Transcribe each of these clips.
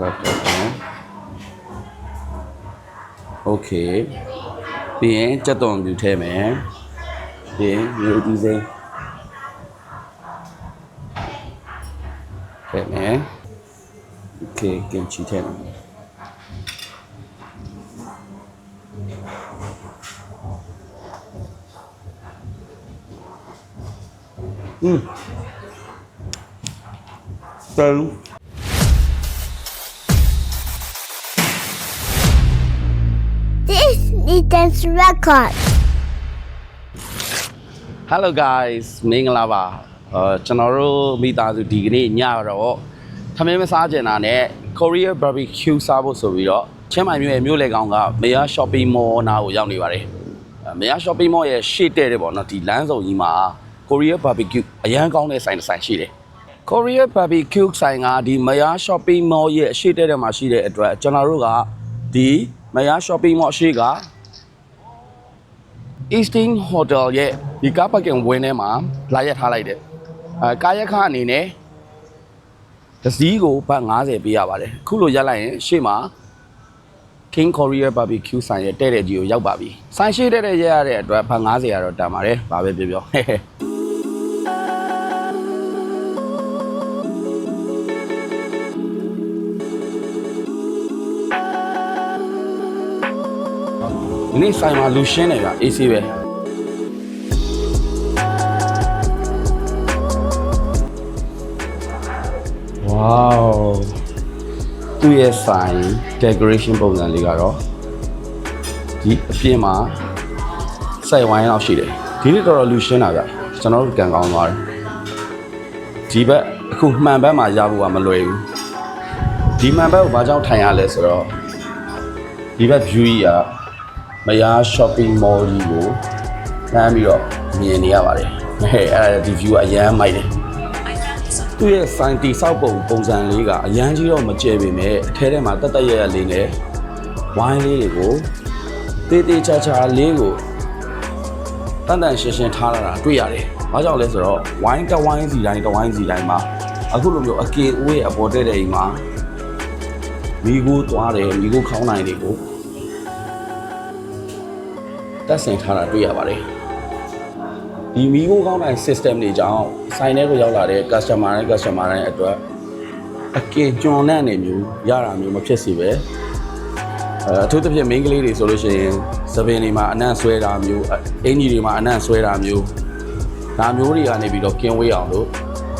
lật đá ok. ပြီးရင်ကြက်သွန်ပြူထည့်မယ်ပြီးရင်ရေဒီစိမ်းထည့်မယ် ok kiểm kimchi thêm ừ. Tên. Is the record. Hello guys မင်္ဂလာပါအာကျွန်တော်တို့မိသားစုဒီကနေ့ညတော့ထမင်းမစားကြင်တာနဲ့ Korea barbecue စားဖို့ဆိုပြီးတော့ချင်းမိုင်မြို့ရဲ့မြို့လေကောင်ကမယား shopping mall နာကိုရောက်နေပါတယ်အဲမယား shopping mall ရဲ့ရှေ့တဲ့တဲ့ပေါ့နော်ဒီလမ်းစုံကြီးမှာ Korea barbecue အရန်ကောင်းတဲ့ဆိုင်တစ်ဆိုင်ရှိတယ် Korea barbecue ဆိုင်ကဒီမယား shopping mall ရဲ့ရှေ့တဲ့တဲ့မှာရှိတဲ့အတွက်ကျွန်တော်တို့ကဒီမယား shopping mall ရှေ့က Easting Hotel ရဲ့ဒီကားပါကင်ဝင်းထဲမှာလာရက်ထားလိုက်တယ်။အဲကားရက်ခအနေနဲ့တစ်စီးကိုဘတ်90ပေးရပါတယ်။ခုလိုရက်လိုက်ရင်ရှေ့မှာ King Korea Barbecue ဆိုင်ရဲ့တဲ့တဲ့ကြီးကိုရောက်ပါပြီ။ဆိုင်ရှိတဲ့တဲ့ရက်ရတဲ့အတွက်ဘတ်90ရတော့တန်ပါတယ်။ဘာပဲပြောပြော ဒီနေ့ဆိုင်မှာလူရှင်းတယ်ဗျ AC ပဲ Wow သူ့ရဲ့ဆိုင် decoration ပုံစံလေးကတော့ဒီအပြင်မှာစိုက်ဝိုင်းလောက်ရှိတယ်ဒီနေ့တော်တော်လူရှင်းတာဗျကျွန်တော်တို့ကန်ကောင်းသွားတယ်ဒီဘက်အခုမှန်ဘက်မှာရဖို့ကမလွယ်ဘူးဒီမှန်ဘက်ကိုဘာကြောင့်ထိုင်ရလဲဆိုတော့ဒီဘက် view ကြီးက မယား shopping mall ကြီးကိုနှမ်းပြီးတော့မြင်နေရပါတယ်ဟဲ့အဲ့ဒါဒီ view ကအရမ်းမိုက်တယ်သူ့ရဲ့စိုင်းတီဆောက်ပုံပုံစံလေးကအရန်ကြီးတော့မကျဲပေမဲ့အထဲထဲမှာတက်တက်ရရလေးနဲ့ဝိုင်းလေးတွေကိုတေးသေးချာချာလေးကိုတန်တန်ရှင်းရှင်းထားလာတာတွေ့ရတယ်။ဘာကြောင့်လဲဆိုတော့ဝိုင်းကဝိုင်းစီတိုင်းတဝိုင်းစီတိုင်းမှာအခုလိုမျိုးအကေအိုးရဲ့အပေါ်တက်တဲ့အိမ်မှာမိကိုသွားတယ်မိကိုခေါင်းနိုင်တွေကို တက်ဆင်ထားတာတွေ့ရပါတယ်။ဒီမီကိုကောင်းတဲ့ system တွေကြောင့်ဆိုင်ထဲကိုရောက်လာတဲ့ customer တိုင်း customer တိုင်းအတွက်အကင်ကြွန်တဲ့အနေမျိုးရတာမျိုးမဖြစ်စေပဲအဲအထူးသဖြင့် main ကလေးတွေဆိုလို့ရှိရင်သပင်တွေမှာအနံ့ဆွဲတာမျိုးအင်ကြီးတွေမှာအနံ့ဆွဲတာမျိုးဒါမျိုးတွေကနေပြီးတော့ကင်းဝေးအောင်လို့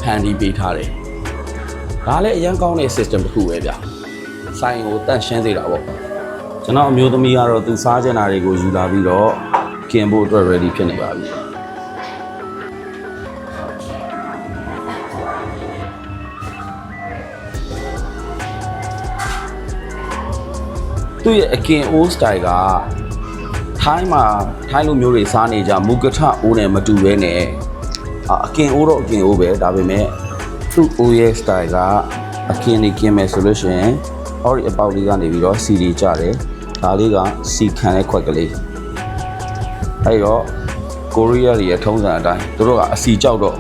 ဖန်တီးပေးထားတယ်ဒါလည်းအရင်ကောင်းတဲ့ system တစ်ခုပဲဗျဆိုင်ကိုတန့်ရှင်းစေတာပေါ့ ကျွန်တော်အမျိုးသမီးကတော့သူစားကျင်တာတွေကိုယူလာပြီးတော့ကင်ဖို့အတွက် ready ဖြစ်နေပါပြီသူ့ရဲ့အကင်အိုးစတိုင်ကထိုင်းမှာထိုင်းလူမျိုးတွေစားနေကြမူကထအိုးနဲ့မတူဘဲနဲ့အာအကင်အိုးတော့အကင်အိုးပဲဒါပေမဲ့ fruit အိုးရဲ့စတိုင်ကအကင်နေကင်မယ်ဆိုလို့ရှိရင်အော်ဒီအပေါက်လေးကနေပြီးတော့စီဒီကြတယ် ဒါလေးကစီခံတဲ့ခွက်ကလေးအဲ့တော့ကိုရီးယားတွေရဲ့ထုံးစံအတိုင်းသူတို့ကအစီကြောက်တော့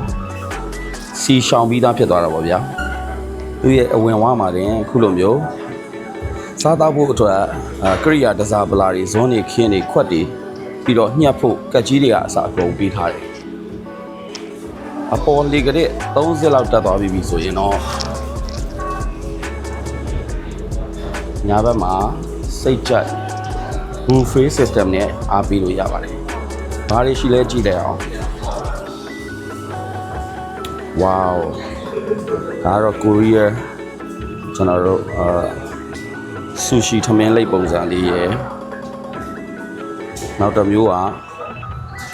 စီရှောင်ပြီးသားဖြစ်သွားတာပေါ့ဗျာသူရဲ့အဝင်ဝါမှာတင်အခုလိုမျိုးစားသောက်ဖို့အတွက်အာကရိယာတစားပလာတွေဇွန်းတွေခင်းတွေခွက်တွေပြီးတော့ညှက်ဖို့ကက်ကြီးတွေကအစာအကုန်ပေးထားတယ်အပေါ်လေကတဲ့30လောက်တက်သွားပြီပြီဆိုရင်တော့ညာဘက်မှာ စိတ်ကြက် buffet system နဲ့အားပေးလို့ရပါတယ်ဘာတွေရှိလဲကြည့်လိုက်အောင် wow ဒါတော့ကိုရီးယားကျွန်တော်တို့အာဆူရှီထမင်းလိပ်ပုံစံလေးရယ်နောက်တစ်မျိုးက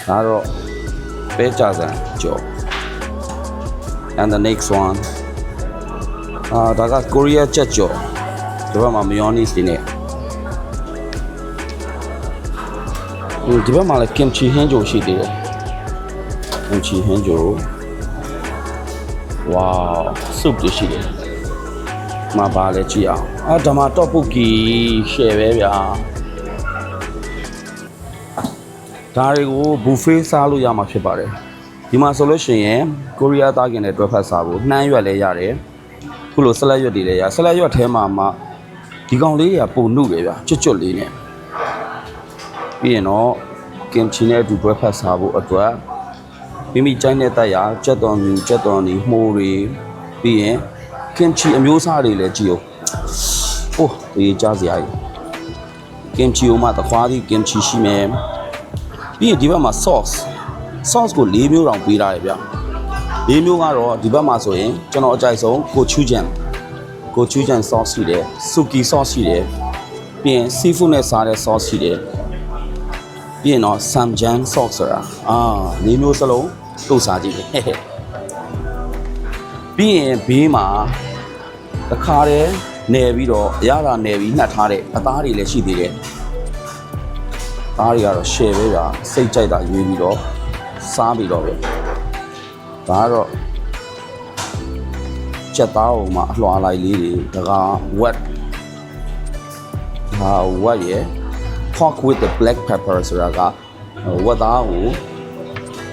ဒါတော့ပဲကြစံကြော် and the next one အာဒါကကိုရီးယားချက်ကြော်ဒီဘက်မှာ mayonnaise တွေနဲ့ ဒီဘက်မှာလည်း kimchi ဟင်းကြိုရှိသေးတယ် kimchi ဟင်းကြို wow soup တွေရှိတယ်မှာပါလဲကြည့်အောင်အာဓမ္မတော့ပုတ်ကီရှယ်ပဲဗျာဒါတွေကို buffet စားလို့ရမှာဖြစ်ပါတယ်ဒီမှာဆိုလို့ရှိရင်ကိုရီးယားသားကင်နဲ့တွဲဖက်စားဖို့နှမ်းရွက်လဲရတယ်ခုခုလိုဆက်လက်ရွက်တွေလည်းရဆက်လက်ရွက်ထဲမှာမှဒီကောင်လေးတွေကပုံနှုတ်တယ်ဗျကျွတ်ကျွတ်လေးနဲ့ ပြီးရင်တော့ကင်ချီနဲ့အတူတွဲဖက်စားဖို့အတွက်မိမိကြိုက်တဲ့တက်ရကြက်တော်မြူကြက်တော်နီမှုတွေပြီးရင်ကင်ချီအမျိုးအစားတွေလည်းကြည့်အောင်အိုးဒီကြားစရာကြီးကင်ချီဥမှာတခွားသီးကင်ချီရှိမယ်ပြီးရင်ဒီဘက်မှာ sauce sauce ကို၄မျိုးတောင်ပေးထားတယ်ဗျ၄မျိုးကတော့ဒီဘက်မှာဆိုရင်ကျွန်တော်အကြိုက်ဆုံးကိုချူဂျန်ကိုချူဂျန် sauce ရှိတယ်ဆူကီ sauce ရှိတယ်ပြီးရင် seafood နဲ့စားတဲ့ sauce ရှိတယ် ပြီးရင်တော့ samjang sauce ဆိုတာအာ၄မျိုးစလုံးတို့စားကြည့်တယ်ဟဲ့ဟဲ့ပြီးရင်ဘေးမှာတခါတည်းနယ်ပြီးတော့အရသာနယ်ပြီးနှက်ထားတဲ့အသားတွေလည်းရှိသေးတယ်သားတွေကတော့ share ပဲဗျာစိတ်ကြိုက်တာရွေးပြီးတော့စားပြီးတော့ပဲဒါကတော့ချက်သားအောင်မှအလွှာလိုက်လေးတွေဒါက wet ဟာ wet ရယ် pork with the black pepper ဆိုတာကဝက်သားကို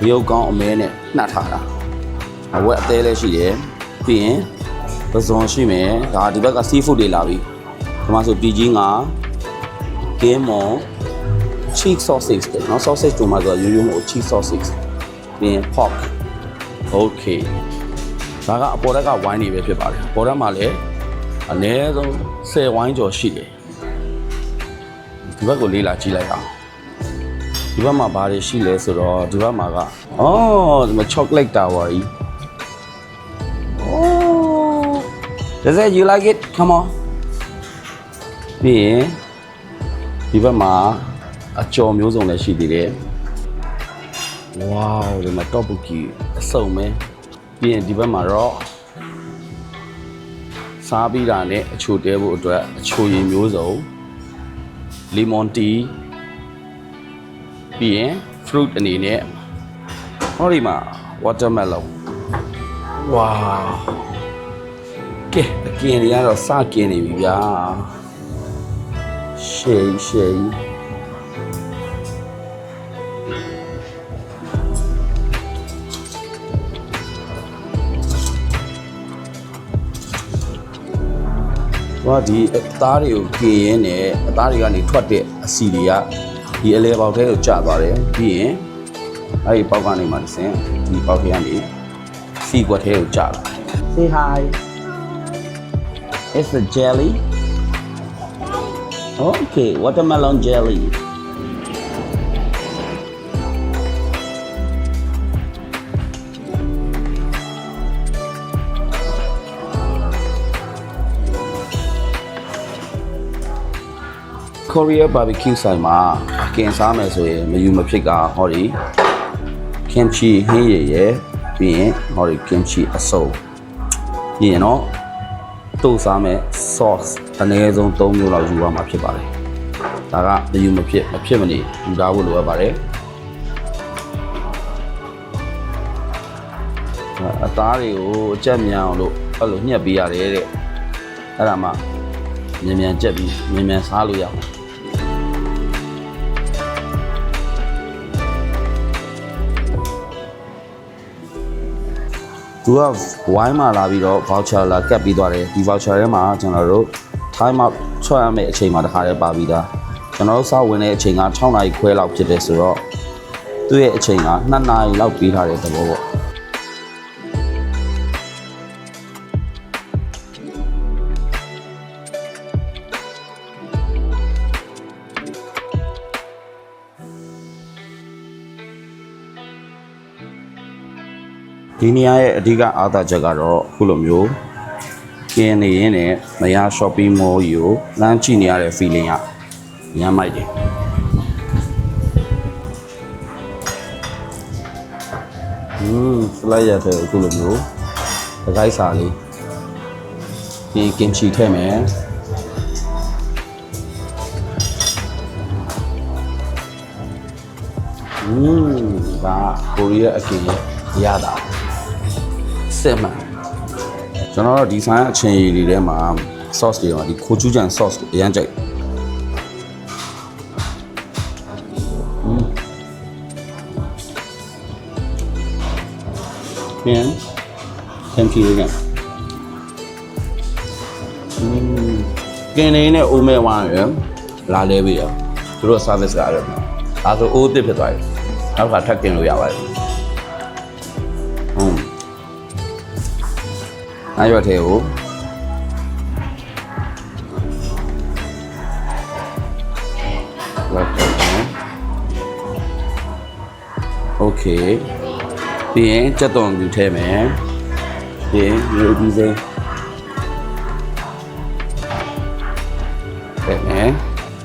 ရုပ်ကောင်းအမဲနဲ့နှက်ထားတာအဝက်အသေးလည်းရှိတယ်ပြီးရင်ပဇွန်ရှိမယ်ဒါဒီဘက်က seafood တွေလာပြီဒီမှာဆိုပြည်ကြီးငါကင်းမွန် cheese sausage တဲ့နော် sausage တို့မှာဆိုရိုးရိုးမဟုတ် cheese sausage ပြီးရင် pork okay ဒါကအပေါ်တက်ကဝိုင်းနေပဲဖြစ်ပါတယ်အပေါ်တက်မှာလည်းအနည်းဆုံး10ဝိုင်းကျော်ရှိတယ် ဒီဘက်ကိုလေးလာကြည့်လိုက်အောင်ဒီဘက်မှာဘာတွေရှိလဲဆိုတော့ဒီဘက်မှာကအော်ဒီမှာ chocolate tower ကြီး Oh Does it you like it come on ပြီးရင်ဒီဘက်မှာအကျော်မျိုးစုံလည်းရှိသေးတယ် wow ဒီမှာ top bookie အစုံပဲပြီးရင်ဒီဘက်မှာတော့စားပြီးတာနဲ့အချိုတဲဖို့အတွက်အချိုရည်မျိုးစုံ lemon tea ပြီးရင် fruit အနေနဲ့ဟောဒီမှာ watermelon wow ကဲအကင်တွေကတော့စကင်နေပြီဗျာရှေးရှေး ဟောဒီအသားတွေကိုกินရင်းနဲ့အသားတွေကနေထွက်တဲ့အစီတွေကဒီအလဲပေါက်ထဲကိုကျသွားတယ်ပြီးရင်အဲဒီပေါက်ကနေမှတစ်ဆင့်ဒီပေါက်ထဲကနေစီကွက်ထဲကိုကျလာ Say hi It's a jelly Okay watermelon jelly ကိုရီးယား barbecue ဆိုင်မှာကင်စားမယ်ဆိုရင်မယူမဖြစ်ကဟောဒီ kimchi ဟင်းရည်ရယ်ပြီးရင်ဟောဒီ kimchi အစုံပြီးရင်တော့တုပ်စားမယ် sauce အနည်းဆုံး3မျိုးလောက်ယူရမှာဖြစ်ပါတယ်ဒါကမယူမဖြစ်မဖြစ်မနေယူထားဖို့လိုအပ်ပါတယ်အသားတွေကိုအကြက်မြန်အောင်လို့အဲ့လိုညှက်ပေးရတယ်တဲ့အဲ့ဒါမှမြန်မြန်ကြက်ပြီးမြန်မြန်စားလို့ရအောင် သူကဝိုင်းမှာလာပြီးတော့ voucher လာကတ်ပြီးသွားတယ်ဒီ voucher ထဲမှာကျွန်တော်တို့ time out ထွက်ရမယ့်အချိန်မှာတခါတည်းပါပြီးသားကျွန်တော်တို့စဝင်တဲ့အချိန်က6နာရီခွဲလောက်ဖြစ်တယ်ဆိုတော့သူ့ရဲ့အချိန်က2နာရီလောက်ပြီးထားတဲ့သဘောပေါ့ ဒီနေရာရဲ့အဓိကအားသာချက်ကတော့အခုလိုမျိုးကျင်းနေရင်းနဲ့မရ shopping mall ကြီးကိုလမ်းကြည့်နေရတဲ့ feeling ကညမ်းမိုက်တယ်อืมစလိုက်ရတဲ့အခုလိုမျိုးတခိုက်စာလေးဒီကင်ချီထည့်မယ်อืมဒါကိုရီးယားအကင်ရဲ့ရတာ စစ်မှန်ကျွန်တော်တို့ဒီဆိုင်အချင်းကြီးတွေထဲမှာ sauce တွေတော့ဒီခိုးချူးကြံ sauce တွေအရင်ကြိုက်ပြန်တန်ဖြီရကကင်းနေနဲ့အိုမဲဝါရယ်လာလဲပြီးရသူတို့ service ကလည်းဒါဆိုအိုးအစ်စ်ဖြစ်သွားပြီနောက်တစ်ခါထပ်กินလို့ရပါတယ် အဲ့ရွက်သေးကိုလောက်တော့โอเคပြီးရင်ကြက်သွန်ယူထဲမယ်ပြီးရင်ရိုးဒီစိမ်းထဲမယ်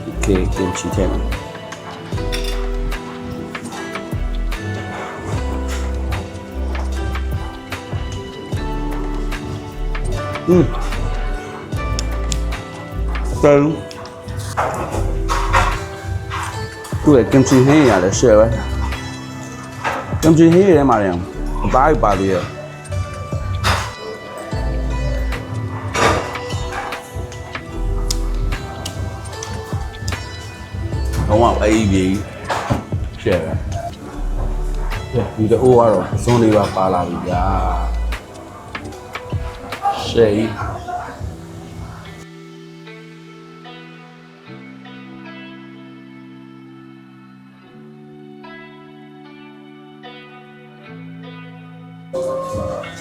โอเคကင်ချီထဲမယ် อืมတယ်သူ့ရဲ့ကင်ချီဟင်းရလည်းရှယ်ပဲကင်ချီဟင်းရထဲမှာလည်းအသားရပါသေးရဲ့တော့အေးကြီးရှယ်ပဲဒီတော့ကတော့အစွန်းလေးပါပါလာပြီဗျာ ရှယ်ကြီး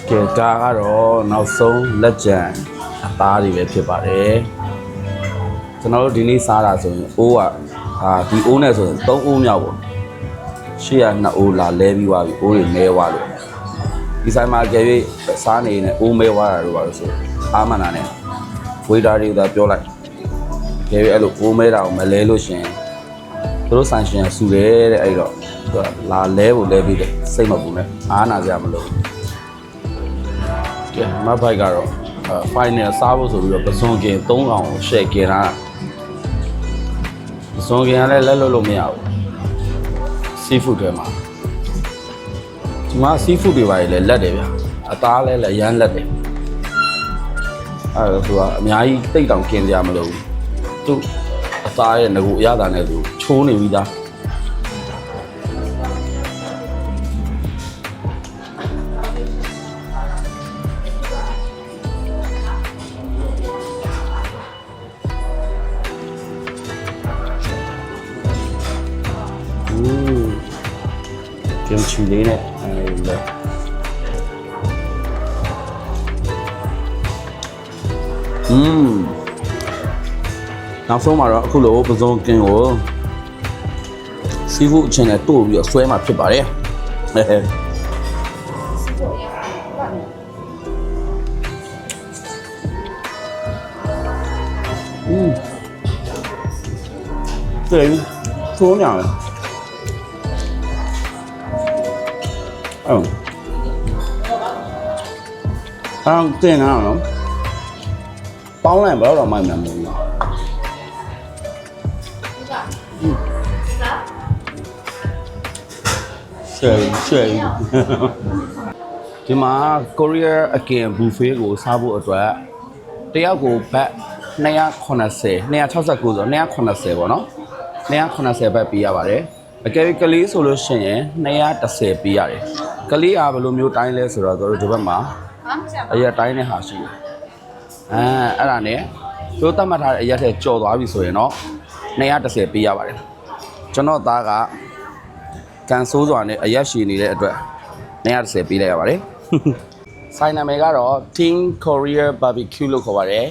ကဲဒါကတော့နောက်ဆုံးလက်ကျန်အသားတွေပဲဖြစ်ပါတယ်ကျွန်တော်တို့ဒီနေ့စားတာဆိုရင်အိုးကအာဒီအိုးနဲ့ဆိုရင်3အိုးမြောက်ပေါ့ရှေ့က2အိုးလာလဲပြီးသွားပြီအိုးတွေမဲသွားလို့ဒီဆိုင်မှာကြဲ၍ စားနေနေအိုးမဲသွားတာတို့ပါလို့ဆိုအားမနာနဲ့ဝေတာတွေကပြောလိုက်ကြဲ၍အဲ့လိုအိုးမဲတာကိုမလဲလို့ရှရင်သူတို့ဆိုင်ရှင်ကစူတယ်တဲ့အဲ့တော့သူကလာလဲဖို့လဲပြီးတယ်စိတ်မပူနဲ့အားနာကြမလို့ကဲမဘိုက်ကတော့အဲ final စားဖို့ဆိုပြီးတော့ပစွန်ကင်3000ကိုရှယ်ကင်တာပစွန်ကင်ကလည်းလက်လွတ်လို့မရဘူးစီးဖူးတွေမှာဒီမှာစီးဖူးတွေပါလေလက်တယ်ဗျ အသားလည်းလည်းရမ်းလက်တယ်အဲဒါဆိုတော့အများကြီးတိတ်တောင်กินကြမလို့ဘူးသူအသားရဲ့ငကူအရသာနဲ့သူချိုးနေပြီးသားဦးကင်ချီလေးနဲ့အဲလ อืมနောက်ဆုံးမှာတော့အခုလိုပစုံကင်ကိုစီဖူးအချင်းနဲ့တို့ပြီးတော့ဆွဲမှာဖြစ်ပါတယ်ဟဲ့ဟဲ့อืม对多鸟了嗯အဲ့တင်တာနော် ပေါင်းလိုက်ဘယ်တော့မှမမှန်ဘူးရှယ်ရှယ်ဒီမှာကိုရီးယားအကင်ဘူဖေးကိုစားဖို့အတွက်တယောက်ကိုဘတ်280 269ဆိုတော့280ပေါ့နော်280ဘတ်ပေးရပါတယ်အကယ်၍ကလေးဆိုလို့ရှိရင်210ပေးရတယ်ကလေးကဘယ်လိုမျိုးတိုင်းလဲဆိုတော့တို့ဒီဘက်မှာအရက်တိုင်းနဲ့ဟာရှိတယ် အဲအဲ့ဒါနဲ့တို့တတ်မှတ်ထားတဲ့အရက်ထဲကြော်သွားပြီဆိုရင်တော့210ပေးရပါတယ်ကျွန်တော်သားကကန်ဆိုးစွာနဲ့အရက်ရှည်နေတဲ့အတွက်210ပေးလိုက်ရပါတယ်ဆိုင်နာမည်ကတော့ Team Korea Barbecue လို့ခေါ်ပါတယ်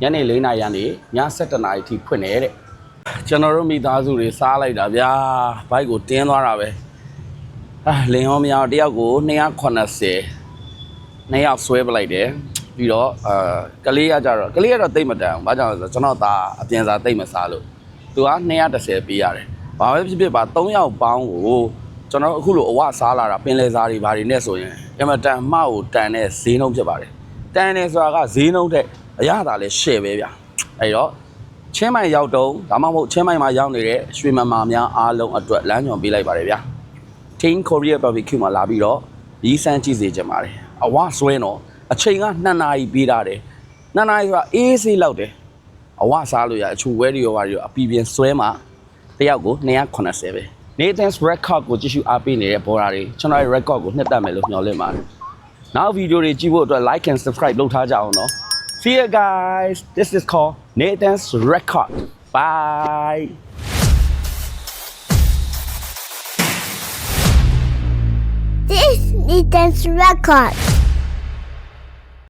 ညနေ4နာရီကနေည7နာရီထိဖွင့်နေတဲ့ကျွန်တော်တို့မိသားစုတွေစားလိုက်တာဗျာဘိုက်ကိုတင်းသွားတာပဲအာလင်ဟောမရတယောက်ကို280နှစ်ယောက်ဆွဲပလိုက်တယ် ပြီးတော့အာကလေးကကြတော့ကလေးကတော့တိတ်မတန်ဘူးဘာကြောင့်လဲဆိုတော့ကျွန်တော်သားအပြင်စားတိတ်မစားလို့သူက230ပေးရတယ်ဘာပဲဖြစ်ဖြစ်ပါ3ယောက်ပေါင်းကိုကျွန်တော်အခုလိုအဝစားလာတာပင်လယ်စားတွေဘာတွေနဲ့ဆိုရင်အမတန်မှကိုတန်တဲ့ဈေးနှုန်းဖြစ်ပါတယ်တန်တယ်ဆိုတာကဈေးနှုန်းတဲ့အရသာလဲရှယ်ပဲဗျအဲ့တော့ချင်းမိုင်ရောက်တုံးဒါမှမဟုတ်ချင်းမိုင်မှာရောက်နေတဲ့ရွှေမမာများအားလုံးအတွက်လမ်းညွှန်ပေးလိုက်ပါတယ်ဗျာ Team Korea Barbecue မှာလာပြီးတော့ရီးစမ်းကြည့်စေချင်ပါတယ်အဝဆွဲတော့ အချိန်က2နာရီပေးထားတယ်2နာရီဆိုတာအေးဆေးလောက်တယ်အဝစားလို့ရအချူဝဲတွေရောပါတွေရောအပီပြင်ဆွဲမှာတယောက်ကို280ပဲ Nathan's record ကိုကြည့်ရှုအားပေးနေတဲ့ဘော်ဒါတွေကျွန်တော်ရဲ့ record ကိုနှစ်သက်မယ်လို့မျှော်လင့်ပါတယ်နောက်ဗီဒီယိုတွေကြည့်ဖို့အတွက် like and subscribe လုပ်ထားကြအောင်နော် See you guys. This is called Nathan's Record. Bye. This is Nathan's record.